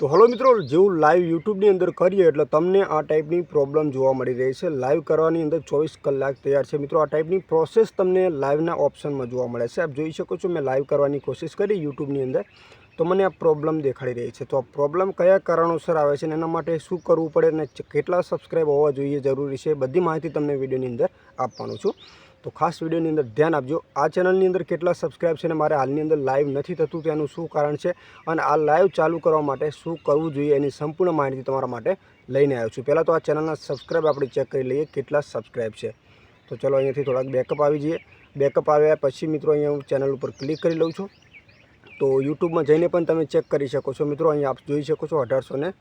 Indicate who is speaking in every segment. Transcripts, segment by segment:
Speaker 1: તો હલો મિત્રો, જેવું લાઈવ યુટ્યુબની અંદર કરીએ એટલે તમને આ ટાઈપની પ્રોબ્લેમ જોવા મળી રહી છે. લાઈવ કરવાની અંદર ચોવીસ કલાક તૈયાર છે. મિત્રો, આ ટાઈપની પ્રોસેસ તમને લાઈવના ઓપ્શનમાં જોવા મળે છે. આપ જોઈ શકો છો, મેં લાઈવ કરવાની કોશિશ કરી યુટ્યુબની અંદર. તો મને આ પ્રોબ્લેમ દેખાડી રહી છે. તો આ પ્રોબ્લેમ કયા કારણોસર આવે છે અને એના માટે શું કરવું પડે અને કેટલા સબસ્ક્રાઈબ હોવા જોઈએ જરૂરી છે, બધી માહિતી તમને વિડીયોની અંદર આપવાનું છું. તો ખાસ વિડીયોની અંદર ધ્યાન આપજો. આ ચેનલની અંદર કેટલા સબસ્ક્રાઇબ છે અને મારે હાલની અંદર લાઈવ નથી થતું તેનું શું કારણ છે અને આ લાઈવ ચાલુ કરવા માટે શું કરવું જોઈએ એની સંપૂર્ણ માહિતી તમારા માટે લઈને આવ્યો છું. પહેલાં તો આ ચેનલના સબસ્ક્રાઈબ આપણે ચેક કરી લઈએ કેટલા સબસ્ક્રાઇબ છે. તો ચલો અહીંયાથી થોડાક બેકઅપ આવી જઈએ. બેકઅપ આવ્યા પછી મિત્રો અહીંયા હું ચેનલ ઉપર ક્લિક કરી લઉં છું. તો યુટ્યુબમાં જઈને પણ તમે ચેક કરી શકો છો. મિત્રો અહીંયા આપ જોઈ શકો છો અઢારસો ને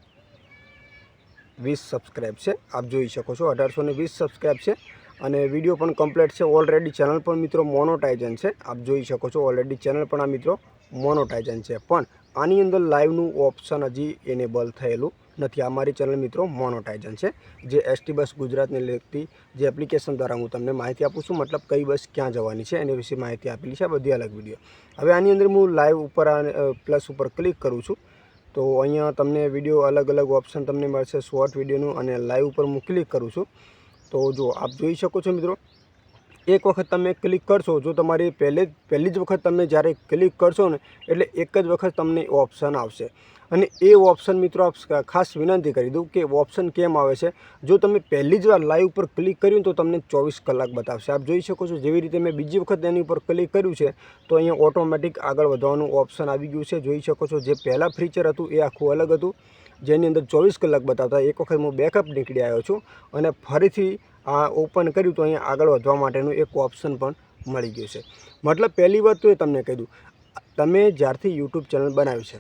Speaker 1: વીસ સબસ્ક્રાઇબ છે. આપ જોઈ શકો છો અઢારસો ને વીસ સબસ્ક્રાઈબ છે. અને વીડિયો પણ કમ્પ્લીટ છે. ઓલરેડી ચેનલ પણ મિત્રો મોનોટાઇઝન છે. આપ જોઈ શકો છો ઓલરેડી ચેનલ પણ આ મિત્રો મોનોટાઇઝન છે. પણ આની અંદર લાઈવનું ઓપ્શન હજી એનેબલ થયેલું નથી. આ મારી ચેનલ મિત્રો મોનોટાઇઝન છે. જે એસટી બસ ગુજરાતને લગતી જે એપ્લિકેશન દ્વારા હું તમને માહિતી આપું છું, મતલબ કઈ બસ ક્યાં જવાની છે એની વિશે માહિતી આપેલી છે. બધી અલગ વીડિયો હવે આની અંદર હું લાઈવ ઉપર પ્લસ ઉપર ક્લિક કરું છું. તો અહીંયા તમને વીડિયો અલગ અલગ ઓપ્શન તમને મળશે. શોર્ટ વિડીયોનું અને લાઈવ ઉપર હું ક્લિક કરું છું. તો જો આપ જોઈ શકો છો મિત્રો, એક વખત તમે ક્લિક કરશો, જો તમારી પહેલે પહેલી જ વખત તમે જ્યારે ક્લિક કરશો ને, એટલે એક જ વખત તમને ઓપ્શન આવશે. અને એ ઓપ્શન મિત્રો આપ ખાસ વિનંતી કરી દઉં કે ઓપ્શન કેમ આવે છે? જો તમે પહેલી જ વાર લાઈવ ઉપર ક્લિક કર્યું તો તમને ચોવીસ કલાક બતાવશે. આપ જોઈ શકો છો જેવી રીતે મેં બીજી વખત એની ઉપર ક્લિક કર્યું છે, તો અહીંયા ઓટોમેટિક આગળ વધવાનું ઓપ્શન આવી ગયું છે. જોઈ શકો છો જે પહેલાં ફીચર હતું એ આખું અલગ હતું, જેની અંદર ચોવીસ કલાક બતાવતા એક વખત હું બેકઅપ નીકળી આવ્યો છું અને ફરીથી આ ઓપન કર્યું તો અહીંયા આગળ વધવા માટેનું એક ઓપ્શન પણ મળી ગયું છે. મતલબ પહેલી વાત તો એ તમને કહી દઉં, તમે જ્યારથી યુટ્યુબ ચેનલ બનાવ્યું છે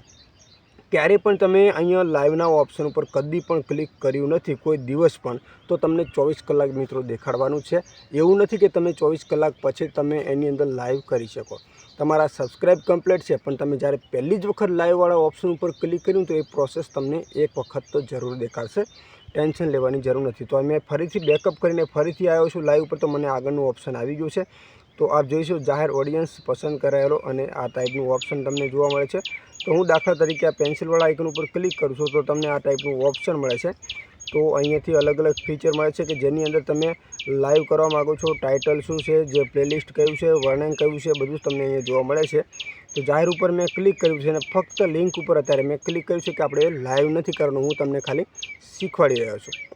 Speaker 1: ક્યારે પણ તમે અહીંયા લાઈવના ઓપ્શન ઉપર કદી પણ ક્લિક કર્યું નથી, કોઈ દિવસ પણ, તો તમને ચોવીસ કલાક મિત્રો દેખાડવાનું છે. એવું નથી કે તમે ચોવીસ કલાક પછી તમે એની અંદર લાઈવ કરી શકો. તમારા સબસ્ક્રાઈબ કમ્પ્લીટ છે, પણ તમે જ્યારે પહેલી જ વખત લાઈવવાળા ઓપ્શન ઉપર ક્લિક કર્યું તો એ પ્રોસેસ તમને એક વખત તો જરૂર દેખાડશે. ટેન્શન લેવાની જરૂર નથી. તો મેં ફરીથી બેકઅપ કરીને ફરીથી આવ્યો છું લાઈવ ઉપર, તો મને આગળનું ઓપ્શન આવી ગયું છે. તો આપ જોઈશું જાહેર ઓડિયન્સ પસંદ કરાયેલો અને આ ટાઈપનું ઓપ્શન તમને જોવા મળે છે. તો હું દાખલા તરીકે આ પેન્સિલવાળા આઇકન ઉપર ક્લિક કરું છું તો તમને આ ટાઈપનું ઓપ્શન મળે છે. તો અહીંયાથી અલગ અલગ ફીચર મળે છે કે જેની અંદર તમે લાઈવ કરવા માગો છો ટાઇટલ શું છે, જે પ્લેલિસ્ટ કયું છે, વર્ણન કયું છે, બધું તમને અહીંયા જોવા મળે છે. તો જાહેર ઉપર મેં ક્લિક કર્યું છે અને ફક્ત લિંક ઉપર અત્યારે મેં ક્લિક કર્યું છે કે આપણે લાઈવ નથી કરવાનું, હું તમને ખાલી શીખવાડી રહ્યો છું.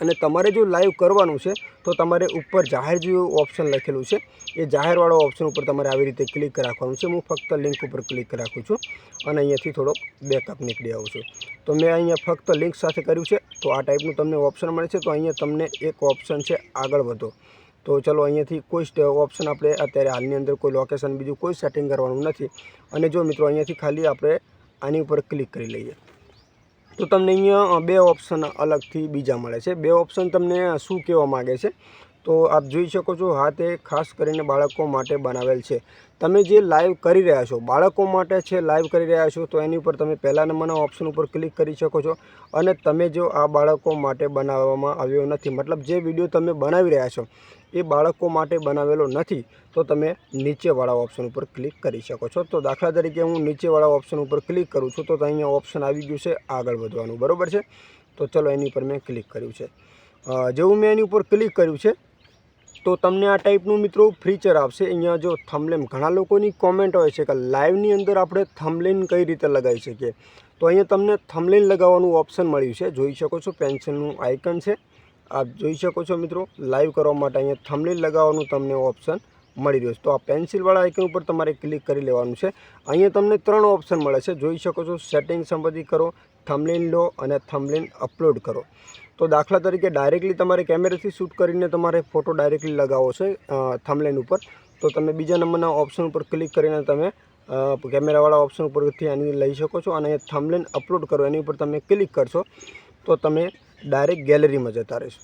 Speaker 1: અને તમારે જો લાઈવ કરવાનું છે, તો તમારે ઉપર જાહેર જે ઓપ્શન લખેલું છે, એ જાહેરવાળો ઓપ્શન ઉપર તમારે આવી રીતે ક્લિક રાખવાનું છે. હું ફક્ત લિંક ઉપર ક્લિક રાખું છું અને અહીંયાથી થોડોક બેકઅપ નીકળી આવું છું. તો મેં અહીંયા ફક્ત લિંક સાથે કર્યું છે, તો આ ટાઈપનું તમને ઓપ્શન મળે છે. તો અહીંયા તમને એક ઓપ્શન છે, આગળ વધો. તો ચલો અહીંયાથી કોઈ ઓપ્શન આપણે અત્યારે હાલની અંદર કોઈ લોકેશન બીજું કોઈ સેટિંગ કરવાનું નથી. અને જો મિત્રો અહીંયાથી ખાલી આપણે આની ઉપર ક્લિક કરી લઈએ. તો તમને અહીંયા બે ઓપ્શન અલગથી બીજા મળે છે. બે ઓપ્શન તમને શું કહેવા માગે છે? તો આપ જોઈ શકો છો, હા, તે ખાસ કરીને બાળકો માટે બનાવેલ છે. તમે જે લાઈવ કરી રહ્યા છો, બાળકો માટે છે લાઈવ કરી રહ્યા છો, તો એની ઉપર તમે પહેલા નંબરના ઓપ્શન ઉપર ક્લિક કરી શકો છો અને તમે જો આ બાળકો માટે બનાવવામાં આવ્યો નથી. મતલબ જે વીડિયો તમે બનાવી રહ્યા છો એ બાળકો માટે બનાવેલો નથી, તો તમે નીચેવાળા ઓપ્શન ઉપર ક્લિક કરી શકો છો. તો દાખલા તરીકે હું નીચેવાળા ઓપ્શન ઉપર ક્લિક કરું છું, તો અહીંયા ઓપ્શન આવી ગયું છે, આગળ વધવાનું. બરાબર છે? તો ચલો એની ઉપર મેં ક્લિક કર્યું છે. જેવું મેં એની ઉપર ક્લિક કર્યું છે, તો તમને આ ટાઈપનું મિત્રો ફીચર આપશે. અહીંયા જો થમલેન ઘણા લોકોની કોમેન્ટ હોય છે કે લાઈવની અંદર આપણે થમલેન કઈ રીતે લગાવી શકીએ? તો અહીંયા તમને થમલેન લગાવવાનું ઓપ્શન મળ્યું છે. જોઈ શકો છો પેન્સિલનું આઇકન છે. આપ જોઈ શકો છો મિત્રો લાઈવ કરવા માટે અહીંયા થમલીન લગાવવાનું તમને ઓપ્શન મળી રહ્યો છે. તો આ પેન્સિલવાળા આઇકન ઉપર તમારે ક્લિક કરી લેવાનું છે. અહીંયા તમને ત્રણ ઓપ્શન મળે છે. જોઈ શકો છો સેટિંગ સંબંધિત કરો થમલિન લો અને થમલિન અપલોડ કરો. તો દાખલા તરીકે ડાયરેક્ટલી તમારે કેમેરાથી શૂટ કરીને તમારે ફોટો ડાયરેક્ટલી લગાવો છે થમલેન ઉપર. તો તમે બીજા નંબરના ઓપ્શન ઉપર ક્લિક કરીને તમે કેમેરાવાળા ઓપ્શન ઉપરથી આની લઈ શકો છો અને થમલેન અપલોડ કરો. એની ઉપર તમે ક્લિક કરશો, તો તમે ડાયરેક્ટ ગેલેરીમાં જતા રહેશો.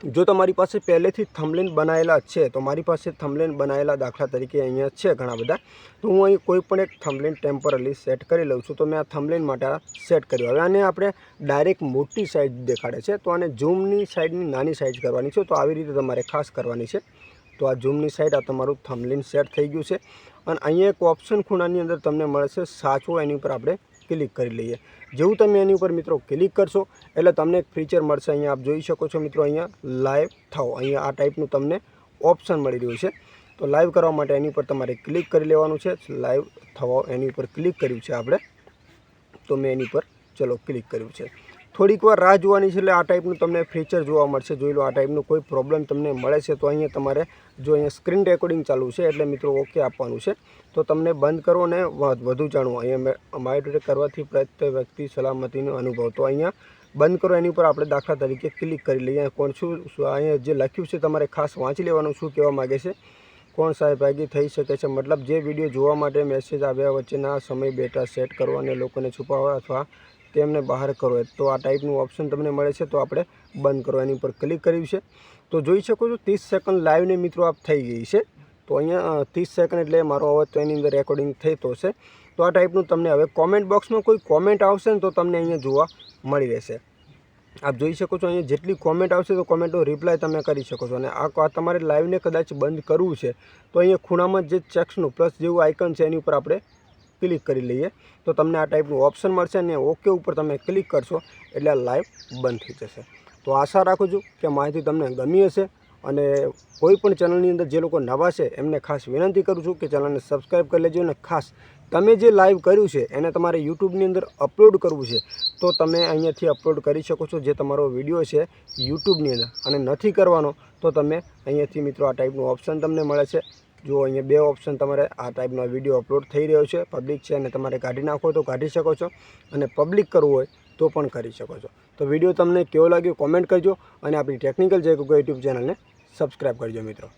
Speaker 1: જો તમારી પાસે પહેલેથી થમલેન બનાવેલા છે, તો મારી પાસે થમલેન બનાવેલા દાખલા તરીકે અહીંયા છે ઘણા બધા. તો હું અહીં કોઈ પણ એક થમલેન ટેમ્પરરી સેટ કરી લઉં છું, તો મેં આ થમલેન માટે સેટ કર્યું. હવે આને આપણે ડાયરેક્ટ મોટી સાઇઝ દેખાડે છે, તો આને ઝૂમની સાઈડની નાની સાઇઝ કરવાની છે, તો આવી રીતે તમારે ખાસ કરવાની છે. તો આ ઝૂમની સાઇડ આ તમારું થમલેન સેટ થઈ ગયું છે. અને અહીંયા એક ઓપ્શન ખૂણાની અંદર તમને મળશે સાચવો, એની ઉપર આપણે ક્લિક કરી લઈએ. જેવું તમે એની ઉપર મિત્રો ક્લિક કરશો, એટલે તમને એક ફીચર મળશે અહીંયા આપ જોઈ શકો છો મિત્રો અહીંયા લાઈવ થાઓ. અહીંયા આ ટાઈપનું તમને ઓપ્શન મળી રહ્યું છે. તો લાઈવ કરવા માટે એની ઉપર તમારે ક્લિક કરી લેવાનું છે. લાઈવ થવા એની ઉપર ક્લિક કર્યું છે આપણે. તો મેં એની પર ચલો ક્લિક કર્યું છે. થોડીક વાર રાહ જોવાની છે એટલે આ ટાઈપનું તમને ફીચર જોવા મળશે. જોઈ લો, આ ટાઈપનું કોઈ પ્રોબ્લેમ તમને મળે છે તો અહીંયા તમારે જો અહીંયા સ્ક્રીન રેકોર્ડિંગ ચાલુ છે એટલે મિત્રો ઓકે આપવાનું છે. તો તમને બંધ કરો અને વધુ જાણવું અહીંયા બાયોટેક કરવાથી પ્રત્યેક વ્યક્તિ સલામતીનો અનુભવ. તો અહીંયા બંધ કરો, એની ઉપર આપણે દાખલા તરીકે ક્લિક કરી લઈએ. કોણ શું અહીંયા જે લખ્યું છે તમારે ખાસ વાંચી લેવાનું શું કહેવા માગે છે? કોણ સહભાગી થઈ શકે છે? મતલબ જે વીડિયો જોવા માટે મેસેજ આવ્યા વચ્ચેના સમય બેટા સેટ કરો અને લોકોને છુપાવવા અથવા તેમને બહાર કરો. તો આ ટાઈપનું ઓપ્શન તમને મળે છે, તો આપણે બંધ કરો. એની ઉપર ક્લિક કર્યું છે. તો જોઈ શકો છો, ત્રીસ સેકન્ડ લાઈવને મિત્રો આપ થઈ ગઈ છે. તો અહીંયા ત્રીસ સેકન્ડ એટલે મારો અવાજ તો એની અંદર રેકોર્ડિંગ થતો હશે. તો આ ટાઈપનું તમને હવે કોમેન્ટ બોક્સમાં કોઈ કોમેન્ટ આવશે ને તો તમને અહીંયા જોવા મળી રહેશે. આપ જોઈ શકો છો, અહીંયા જેટલી કોમેન્ટ આવશે તો કોમેન્ટનો રિપ્લાય તમે કરી શકો છો. અને આ તમારે લાઈવને કદાચ બંધ કરવું છે. તો અહીંયા ખૂણામાં જે ચેક્સનું પ્લસ જેવું આઇકન છે, એની ઉપર આપણે ક્લિક કરી લઈએ. તો તમને આ ટાઈપનું ઓપ્શન મળશે અને ઓકે ઉપર તમે ક્લિક કરશો એટલે લાઈવ બંધ થઈ જશે. તો આશા રાખું છું કે માહિતી તમને ગમી હશે અને કોઈ પણ ચેનલની અંદર જે લોકો નવા છે એમને ખાસ વિનંતી કરું છું કે ચેનલને સબસ્ક્રાઈબ કરી લેજો અને ખાસ તમે જે લાઈવ કર્યું છે એને તમારે યુટ્યુબની અંદર અપલોડ કરવું છે તો તમે અહીંયાથી અપલોડ કરી શકો છો જે તમારો વીડિયો છે યુટ્યુબની અંદર. અને નથી કરવાનો તો તમે અહીંયાથી મિત્રો આ ટાઈપનું ઓપ્શન તમને મળે છે. જો અહીંયા બે ઓપ્શન તમારે આ ટાઈપનો વીડિયો અપલોડ થઈ રહ્યો છે પબ્લિક છે અને તમારે કાઢી નાખો તો કાઢી શકો છો અને પબ્લિક કરવું હોય તો પણ કરી શકો છો. તો વીડિયો તમને કેવો લાગ્યો કોમેન્ટ કરજો અને આપણી ટેકનિકલ જે યુટ્યુબ ચેનલને સબસ્ક્રાઈબ કરજો મિત્રો.